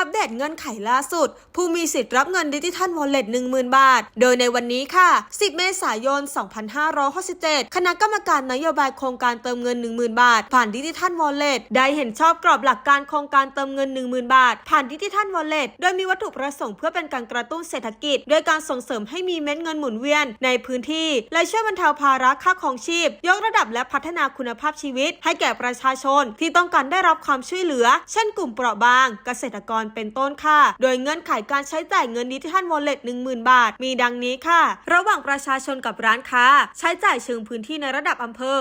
อัปเดตเงื่อนไขล่าสุด ผู้มีสิทธิ์รับเงินดิจิทัลวอลเล็ต10,000 บาท โดยในวันนี้ค่ะ 10 เมษายน 2567 คณะกรรมการนโยบายโครงการเติมเงิน 10,000 บาท ผ่านดิจิทัลวอลเล็ตได้เห็นชอบกรอบหลักการโครงการเติมเงิน 10,000 บาท ผ่านดิจิทัลวอลเล็ตโดยมีวัตถุประสงค์เพื่อเป็นการกระตุ้นเศรษฐกิจ โดยการส่งเสริมให้มีเม็ดเงินหมุนเวียนในพื้นที่ และช่วยบรรเทาภาระค่าของชีพ ยกระดับและพัฒนาคุณภาพชีวิต ให้แก่ประชาชนที่ต้องการได้รับความช่วยเหลือ เช่นกลุ่มเปราะบาง เกษตรกรเป็นต้นค่ะ โดยเงื่อนไขการใช้จ่ายเงินดิจิทัลวอลเล็ต10,000 บาท มีดังนี้ค่ะ ระหว่างประชาชนกับร้านค้า ใช้จ่ายเชิงพื้นที่ในระดับอำเภอ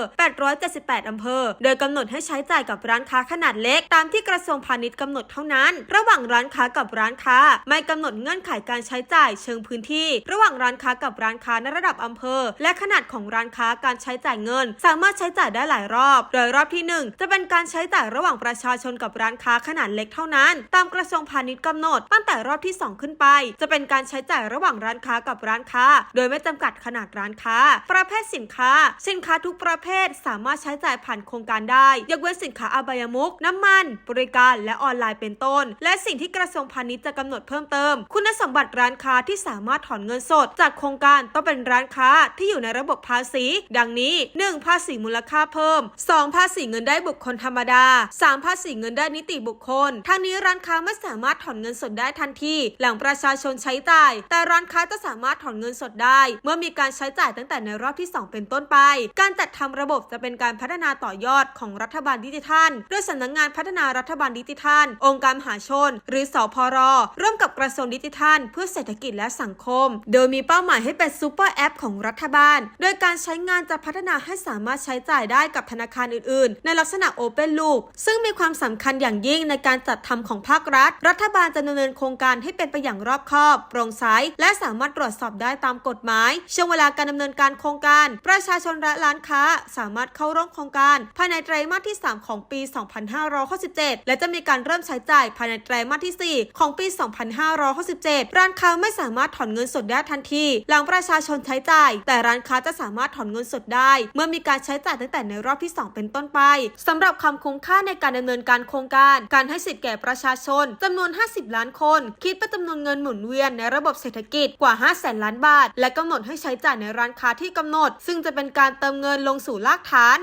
878 อำเภอ โดยกำหนดให้ใช้จ่ายกับร้านค้าขนาดเล็ก ตามที่กระทรวงพาณิชย์กำหนดเท่านั้น ระหว่างร้านค้ากับร้านค้า ไม่กำหนดเงื่อนไขการใช้จ่ายเชิงพื้นที่ ระหว่างร้านค้ากับร้านค้าในระดับอำเภอ และขนาดของร้านค้าการใช้จ่ายเงิน สามารถใช้จ่ายได้หลายรอบ โดยรอบที่หนึ่งจะเป็นการใช้จ่ายระหว่างประชาชนกับร้านค้าขนาดเล็กเท่านั้น ตามกระทรวงพาณิชย์กำหนด ตั้งแต่รอบที่ 2 ขึ้นไป จะเป็นการใช้จ่ายระหว่างร้านค้ากับร้านค้า โดยไม่จำกัดขนาดร้านค้า ประเภทสินค้า สินค้าทุกประเภทสามารถใช้จ่ายผ่านโครงการได้ยกเว้นสินค้าอบายมุก น้ำมัน บริการและออนไลน์เป็นต้น และสิ่งที่กระทรวงพาณิชย์จะกำหนดเพิ่มเติม คุณสมบัติร้านค้าที่สามารถถอนเงินสด จากโครงการต้องเป็นร้านค้าที่อยู่ในระบบภาษี ดังนี้ 1. ภาษีมูลค่าเพิ่ม 2. ภาษีเงินได้บุคคลธรรมดา 3. ภาษีเงินได้นิติบุคคลทางนี้ร้านค้าไม่สามารถถอนเงินสดได้ทันทีหลังประชาชนใช้จ่าย แต่ร้านค้าจะสามารถถอนเงินสดได้ เมื่อมีการใช้จ่ายตั้งแต่ในรอบที่ 2 เป็นต้นไป การจัดทำระบบจะเป็นการพัฒนาต่อยอดของรัฐบาลดิจิทัลโดยสำนักงานพัฒนารัฐบาลดิจิทัล องค์การมหาชน หรือสพร ร่วมกับกระทรวงดิจิทัล เพื่อเศรษฐกิจและสังคม โดยมีเป้าหมายให้เป็นซูเปอร์แอปของรัฐบาล โดยการใช้งานจะพัฒนาให้สามารถใช้จ่ายได้กับธนาคารอื่น ๆ ในลักษณะ Open Loop ซึ่งมีความสำคัญอย่างยิ่งในการจัดทำของภาครัฐรัฐบาลจะดำเนินโครงการให้เป็นไปอย่างรอบคอบ โปร่งใส และสามารถตรวจสอบได้ตามกฎหมาย ช่วงเวลาการดำเนินการโครงการ ประชาชนและร้านค้า สามารถเข้าร่วมโครงการ ภายในไตรมาสที่ 3 ของปี 2567 และจะมีการเริ่มใช้จ่ายภายในไตรมาสที่ 4 ของปี 2567 ร้านค้าไม่สามารถถอนเงินสดได้ทันที หลังประชาชนใช้จ่าย แต่ร้านค้าจะสามารถถอนเงินสดได้ เมื่อมีการใช้จ่ายตั้งแต่ในรอบที่ 2 เป็นต้นไปสำหรับความคุ้มค่าในการดำเนินการโครงการ การให้สิทธิ์แก่ประชาชนจำนวน 50 ล้านคน คิดเป็นจำนวนเงินหมุนเวียนในระบบเศรษฐกิจกว่า 5 0 0แสนล้านบาท และกำหนดให้ใช้จ่ายในร้านค้าที่กำหนด ซึ่งจะเป็นการเติมเงินลงสู่รากฐาน